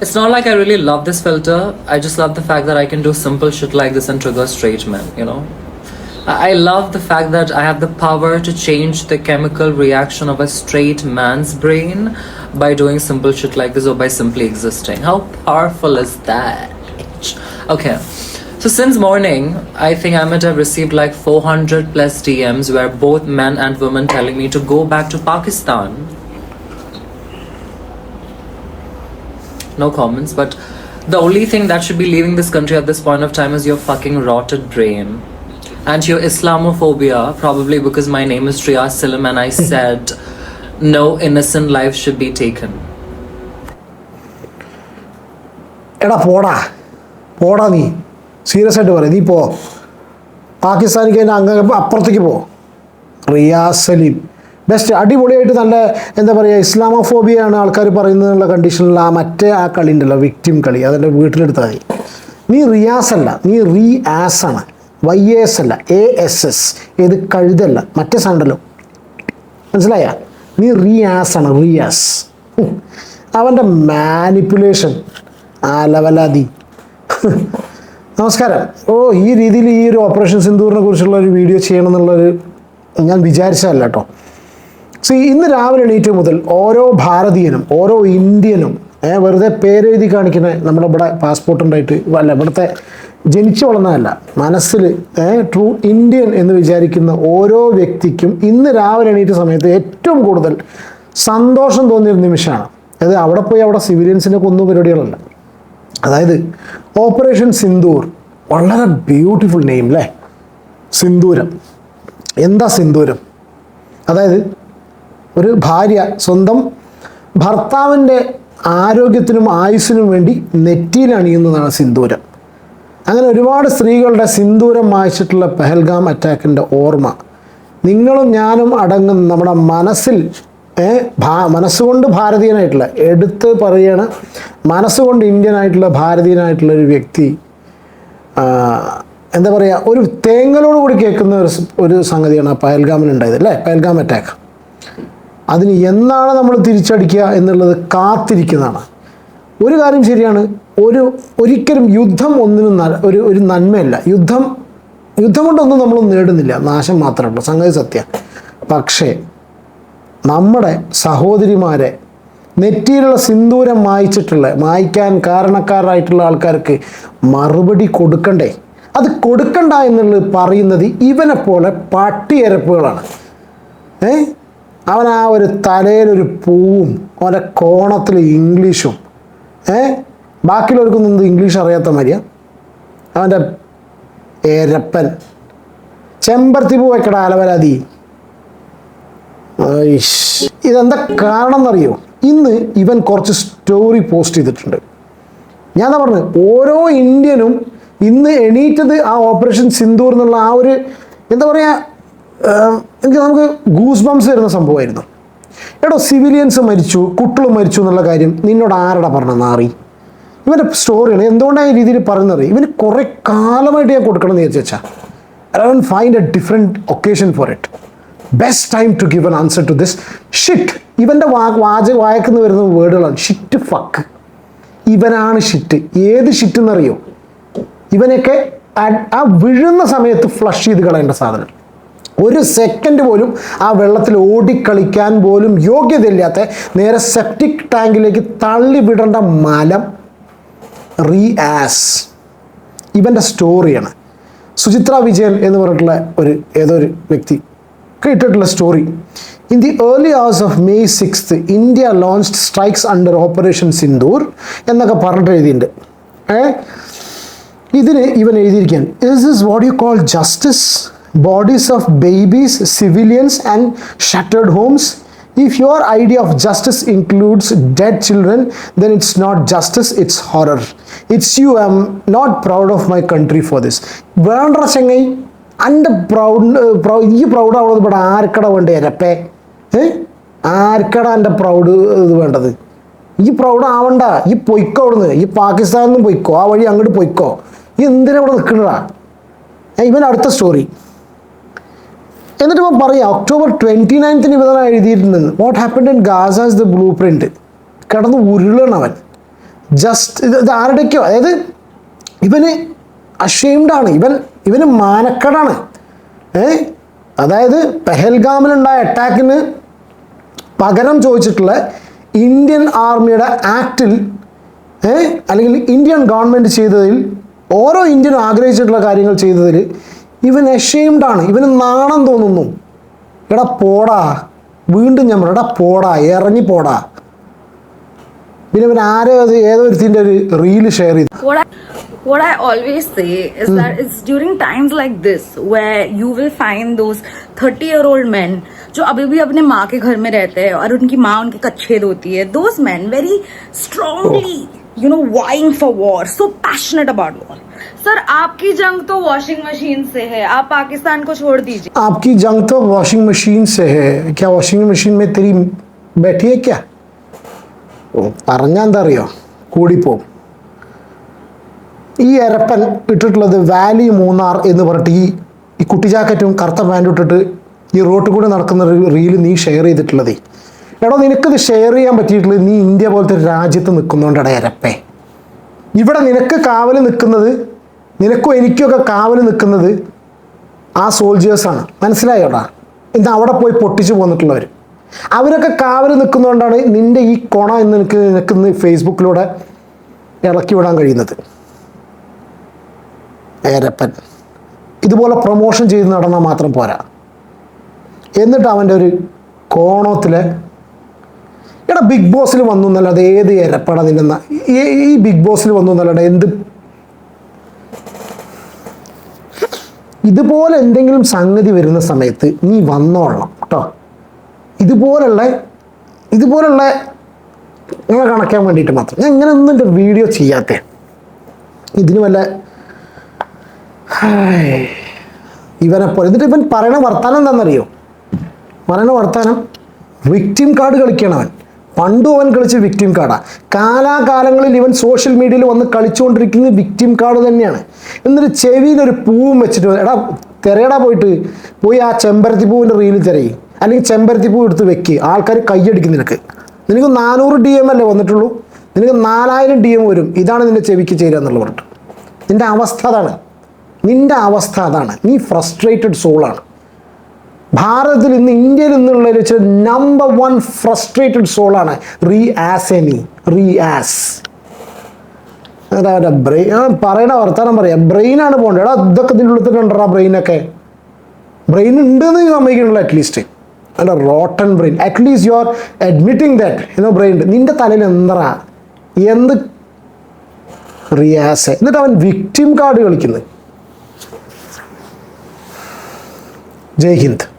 It's not like I really love this filter. I just love the fact that I can do simple shit like this and trigger straight men, you know? I love the fact that I have the power to change the chemical reaction of a straight man's brain by doing simple shit like this or by simply existing. How powerful is that? Okay. So since morning, I think I might have received like 400 plus DMs where both men and women telling me to go back to Pakistan. No comments, but the only thing that should be leaving this country at this point of time is your fucking rotted brain. And your Islamophobia, probably because my name is Triya Silam and I said no innocent life should be taken. എടാ പോടാ പോടാ നീ serious ആയിട്ട് പറയും നീ പോ പാകിസ്ഥാനിക്ക് അതിൻ്റെ അങ്ങ് അപ്പുറത്തേക്ക് പോ റിയാസ് സലീം ബെസ്റ്റ് അടിപൊളിയായിട്ട് നല്ല എന്താ പറയുക ഇസ്ലാമോഫോബിയാണ് ആൾക്കാർ പറയുന്നതിനുള്ള കണ്ടീഷനിൽ ആ മറ്റേ ആ കളി ഉണ്ടല്ലോ വിക്ടിം കളി. അതെന്റെ വീട്ടിലെടുത്താൽ മതി. നീ റിയാസ് അല്ല നീ റീ ആസ് ആണ്. വൈ എസ് അല്ല എ എസ് എസ്. ഏത് കഴുതല്ല മറ്റേ സാണ്ടല്ലോ മനസ്സിലായ? നീ റിയാസ് ആണ് റിയാസ്. അവന്റെ മാനിപ്പുലേഷൻ ആ ലെവലാതി നമസ്കാരം. ഓ ഈ രീതിയിൽ ഈ ഒരു ഓപ്പറേഷൻ സിന്ദൂറിനെ കുറിച്ചുള്ള ഒരു വീഡിയോ ചെയ്യണം എന്നുള്ളൊരു ഞാൻ വിചാരിച്ചതല്ല കേട്ടോ. സി ഇന്ന് രാവിലെ എണീറ്റ് മുതൽ ഓരോ ഭാരതീയനും ഓരോ ഇന്ത്യനും വെറുതെ പേരെഴുതി കാണിക്കുന്ന നമ്മുടെ ഇവിടെ പാസ്പോർട്ട് ഉണ്ടായിട്ട് അല്ല ഇവിടുത്തെ ജനിച്ചു വളർന്നതല്ല. മനസ്സിൽ ട്രൂ ഇന്ത്യൻ എന്ന് വിചാരിക്കുന്ന ഓരോ വ്യക്തിക്കും ഇന്ന് രാവിലെ എണീറ്റ സമയത്ത് ഏറ്റവും കൂടുതൽ സന്തോഷം തോന്നിയൊരു നിമിഷമാണ്. അത് അവിടെ പോയി അവിടെ സിവിലിയൻസിനെ കൊന്നു പരിപാടികളല്ല. അതായത് ഓപ്പറേഷൻ സിന്ദൂർ വളരെ ബ്യൂട്ടിഫുൾ നെയിം അല്ലേ സിന്ദൂരം. എന്താ സിന്ദൂരം? അതായത് ഒരു ഭാര്യ സ്വന്തം ഭർത്താവിന്റെ ആരോഗ്യത്തിനും ആയുസ്സിനും വേണ്ടി നെറ്റിയിൽ അണിയുന്നതാണ് സിന്ദൂരം. അങ്ങനെ ഒരുപാട് സ്ത്രീകളുടെ സിന്ദൂരം മായ്ച്ചിട്ടുള്ള പെഹൽഗാം അറ്റാക്കിന്റെ ഓർമ്മ. നിങ്ങളും ഞാനും അടങ്ങുന്ന നമ്മുടെ മനസ്സിൽ ഭാ മനസ്സുകൊണ്ട് ഭാരതീയനായിട്ടുള്ള എടുത്ത് പറയുകയാണ് മനസ്സുകൊണ്ട് ഇന്ത്യനായിട്ടുള്ള ഭാരതീയനായിട്ടുള്ള ഒരു വ്യക്തി എന്താ പറയുക ഒരു തേങ്ങലോട് കൂടി കേൾക്കുന്ന ഒരു ഒരു സംഗതിയാണ് ആ പഹൽഗാമിൽ ഉണ്ടായത് അല്ലേ? പയൽഗാം അറ്റാക്ക്. അതിന് എന്നാണ് നമ്മൾ തിരിച്ചടിക്കുക എന്നുള്ളത് കാത്തിരിക്കുന്നതാണ്. ഒരു കാര്യം ശരിയാണ് ഒരു ഒരിക്കലും യുദ്ധം ഒന്നിനും ഒരു ഒരു നന്മയല്ല. യുദ്ധം യുദ്ധം കൊണ്ടൊന്നും നമ്മൾ നേടുന്നില്ല. നാശം മാത്രമേ സംഗതി സത്യം. പക്ഷേ നമ്മുടെ സഹോദരിമാരെ നെറ്റിയിലുള്ള സിന്ദൂരം മായിച്ചിട്ടുള്ള മായ്ക്കാൻ കാരണക്കാരായിട്ടുള്ള ആൾക്കാർക്ക് മറുപടി കൊടുക്കണ്ടേ? അത് കൊടുക്കണ്ട എന്നുള്ളത് പറയുന്നത് ഇവനെപ്പോലെ പോലെ പട്ടിയരപ്പുകളാണ്. ഏ? അവൻ ആ ഒരു തലയിലൊരു പൂവും അവന്റെ കോണത്തിൽ ഇംഗ്ലീഷും. ഏ? ബാക്കിയുള്ളവർക്കൊന്നും എന്ത് ഇംഗ്ലീഷ് അറിയാത്ത മാതിരിയാ? അവന്റെ ഏരപ്പൻ. ചെമ്പർത്തി പൂ അലവരാതി. ഇതെന്താ കാരണം എന്നറിയോ ഇന്ന് ഇവൻ കുറച്ച് സ്റ്റോറി പോസ്റ്റ് ചെയ്തിട്ടുണ്ട്. ഞാൻ പറഞ്ഞത് ഓരോ ഇന്ത്യനും ഇന്ന് എണീറ്റത് ആ ഓപ്പറേഷൻ സിന്ദൂർ എന്നുള്ള ആ ഒരു എന്താ പറയുക എനിക്ക് നമുക്ക് ഗൂസ് ബംസ് വരുന്ന സംഭവമായിരുന്നു. എടോ സിവിലിയൻസ് മരിച്ചു കുട്ടികൾ മരിച്ചു എന്നുള്ള കാര്യം നിന്നോട് ആരടാ പറഞ്ഞ? നാറി. ഇവന്റെ സ്റ്റോറിയാണ് എന്തുകൊണ്ടാണ് ഈ രീതിയിൽ പറയുന്നത് ഇവന് കുറേ കാലമായിട്ട് ഞാൻ കൊടുക്കണം എന്ന് വിചാരിച്ചു വെച്ചാൽ I don find a different occasion for it best time to give an answer to this shit ഇവന്റെ വാ വാച വായക്കുന്ന വരുന്ന വേർഡുകളാണ്. ഷിറ്റ് ഫക്ക് ഇവനാണ് ഷിറ്റ് ഏത് ഷിറ്റ് എന്നറിയോ? ഇവനൊക്കെ ആ- വിഴുന്ന സമയത്ത് ഫ്ലഷ് ചെയ്ത് കളയേണ്ട സാധനം. ഒരു സെക്കൻഡ് പോലും ആ വെള്ളത്തിൽ ഓടിക്കളിക്കാൻ പോലും യോഗ്യതയില്ലാത്ത നേരെ സെപ്റ്റിക് ടാങ്കിലേക്ക് തള്ളിവിടേണ്ട മലം റീ ആസ് ഇവന്റെ സ്റ്റോറിയാണ് സുചിത്ര വിജയൻ എന്ന് പറഞ്ഞിട്ടുള്ള ഒരു ഏതോ ഒരു വ്യക്തി കേട്ടിട്ടുള്ള story in the early hours of May sixth India launched strikes under operation Sindoor എന്നൊക്കെ പറഞ്ഞിട്ട് എഴുതിയിട്ടുണ്ട്. ഏ? ഇതിന് ഇവൻ എഴുതിയിരിക്കാൻ is is what you call justice bodies of babies, civilians, and shattered homes? If your idea of justice includes dead children, then it's not justice, it's horror. It's you I am not proud of my country for this proud ഈ proud ആവുന്നത് ഇവിടെ ആർക്കട വേണ്ട എരപ്പേ ഏ? എന്റെ proud ഇത് വേണ്ടത്? ഈ proud ആവണ്ട. ഈ പൊയ്ക്കോ അവിടുന്ന്. ഈ പാകിസ്ഥാനിൽ നിന്നും പൊയ്ക്കോ. ആ വഴി അങ്ങോട്ട് പൊയ്ക്കോ. ഈ എന്തിനാ ഇവിടെ നിൽക്കണടാ ഇവൻ അടുത്ത സ്റ്റോറി എന്നിട്ട് ഇപ്പം പറയാം ഒക്ടോബർ ട്വന്റി നയൻത്തിന് ഇവതാണ് എഴുതിയിരുന്നത്. What happened in Gaza is the blueprint കിടന്ന് ഉരുളണവൻ ജസ്റ്റ് ഇത് ഇത് ആരുടെക്കോ? അതായത് ഇവന് അഷെയിംഡാണ് ഇവൻ ഇവന് മാനക്കടാണ്. ഏ? അതായത് പെഹൽഗാമിലുണ്ടായ അറ്റാക്കിന് പകരം ചോദിച്ചിട്ടുള്ള ഇന്ത്യൻ ആർമിയുടെ ആക്റ്റിൽ അല്ലെങ്കിൽ ഇന്ത്യൻ ഗവൺമെന്റ് ചെയ്തതിൽ ഓരോ ഇന്ത്യനും ആഗ്രഹിച്ചിട്ടുള്ള കാര്യങ്ങൾ ചെയ്തതിൽ ഇവൻ ashamed ആണ് ഇവന് നാണം തോന്നുന്നു എടാ പോടാ വീണ്ടും ഞാൻ പറഞ്ഞു, എടാ പോടാ ഇറങ്ങി പോടാ പിന്നെ ഇവൻ ആരോ അത് ഏതോ ഒരുത്തിൻ്റെ ഒരു റീല് ഷെയർ ചെയ്തു what I, what I always say is that it's during times like this where you will find those 30 year old men जो अभी भी अपने माँ के घर में रहते हैं और उनकी माँ उनकी कच्छेद होती है those men very strongly you know vying for war so passionate about war sir आपकी जंग तो वॉशिंग मशीन से है आप पाकिस्तान को छोड़ दीजिए आपकी जंग तो वॉशिंग मशीन से है क्या वॉशिंग मशीन में तेरी बैठी है क्या ഓ പറഞ്ഞാൽ എന്താ അറിയോ കൂടിപ്പോവും ഈ എരപ്പൻ ഇട്ടിട്ടുള്ളത് വാലി മൂന്നാർ എന്ന് പറഞ്ഞിട്ട് ഈ ഈ കുട്ടി ജാക്കറ്റും കറുത്ത പാൻറ്റും ഇട്ടിട്ട് ഈ റോട്ടിൽ കൂടെ നടക്കുന്ന ഒരു റീല് നീ ഷെയർ ചെയ്തിട്ടുള്ളതേ എടോ നിനക്കിത് ഷെയർ ചെയ്യാൻ പറ്റിയിട്ടുള്ളത് നീ ഇന്ത്യ പോലത്തെ ഒരു രാജ്യത്ത് നിൽക്കുന്നതുകൊണ്ടടാ എരപ്പേ. ഇവിടെ നിനക്ക് കാവൽ നിൽക്കുന്നത് നിനക്കും എനിക്കൊക്കെ കാവൽ നിൽക്കുന്നത് ആ സോൾജേഴ്സാണ് മനസ്സിലായോടാ? ഇന്ന് അവിടെ പോയി പൊട്ടിച്ചു പോന്നിട്ടുള്ളവർ അവരൊക്കെ കാവൽ നിൽക്കുന്നതുകൊണ്ടാണ് നിന്റെ ഈ കൊണ എന്ന് എനിക്ക് നിനക്ക് ഇന്ന് ഫേസ്ബുക്കിലൂടെ ഇളക്കി വിടാൻ കഴിയുന്നത്. ഏരപ്പൻ ഇതുപോലെ പ്രൊമോഷൻ ചെയ്ത് നടന്നാൽ മാത്രം പോരാ. എന്നിട്ട് അവന്റെ ഒരു കോണത്തിലെ എടാ ബിഗ് ബോസിൽ വന്നു എന്നല്ലാതെ ഏത് എരപ്പട നിന്ന ഈ- ബിഗ് ബോസിൽ വന്നു എന്നല്ലാതെ എന്ത് ഇതുപോലെ എന്തെങ്കിലും സംഗതി വരുന്ന സമയത്ത് നീ വന്നോളണം കേട്ടോ. ഇതുപോലുള്ള ഇതുപോലുള്ള നിങ്ങളെ കണക്കാൻ വേണ്ടിയിട്ട് മാത്രം. ഞാൻ ഇങ്ങനെ ഒന്നും എന്റെ വീഡിയോ ചെയ്യാത്ത. ഇതിന് വല്ല. ഇവനെ പോലെ എന്നിട്ട് ഇവൻ പറയണ വർത്താനം എന്താണെന്നറിയോ? പറയണ വർത്താനം വിക്റ്റിം കാർഡ് കളിക്കണം അവൻ പണ്ടും അവൻ കളിച്ച വിക്ടിം കാർഡാണ് കാലാകാലങ്ങളിൽ ഇവൻ സോഷ്യൽ മീഡിയയിൽ വന്ന് കളിച്ചുകൊണ്ടിരിക്കുന്നത് വിക്ടിം കാർഡ് തന്നെയാണ്. എന്നിട്ട് ചെവിയിൽ ഒരു പൂവും വെച്ചിട്ട് എടാ തിരയടാ പോയിട്ട്. പോയി ആ ചെമ്പരത്തി പൂവിന്റെ റീൽ തിരയി. അല്ലെങ്കിൽ ചെമ്പരത്തി പൂ എടുത്ത് വെക്ക്. ആൾക്കാർ കൈയടിക്കും നിനക്ക്. നിനക്ക് നാനൂറ് ഡി എം അല്ലേ വന്നിട്ടുള്ളൂ? നിനക്ക് നാലായിരം ഡി എം വരും. ഇതാണ് നിന്റെ ചെവിക്ക് ചേരുക എന്നുള്ള പറഞ്ഞിട്ട്. നിന്റെ അവസ്ഥ അതാണ്. നിന്റെ അവസ്ഥ അതാണ്. നീ ഫ്രസ്ട്രേറ്റഡ് സോളാണ് ഭാരതത്തിൽ ഇന്ന് ഇന്ത്യയിൽ നിന്നുള്ള ഒരു number one frustrated സോളാണ് re ass any re ass അതാ ബ്രെയിൻ പറയണ വർത്താനം പറയാം. ബ്രെയിനാണ് പോകേണ്ടത് എടാ ഇതൊക്കെ ഇതിന്റെ ഉള്ളിൽ ഉണ്ടോ ബ്രെയിനൊക്കെ ബ്രെയിൻ ഉണ്ടെന്ന് സമ്മതിക്കണല്ലോ അറ്റ്ലീസ്റ്റ് അല്ല rotten brain at least you are admitting that എന്നോ ബ്രെയിൻ നിന്റെ തലയിൽ എന്താ? എന്ത്? റിയാസ് എന്നിട്ട് അവൻ വിക്ടിം കാർഡ് കളിക്കുന്നത് ജയ് ഹിന്ദ്.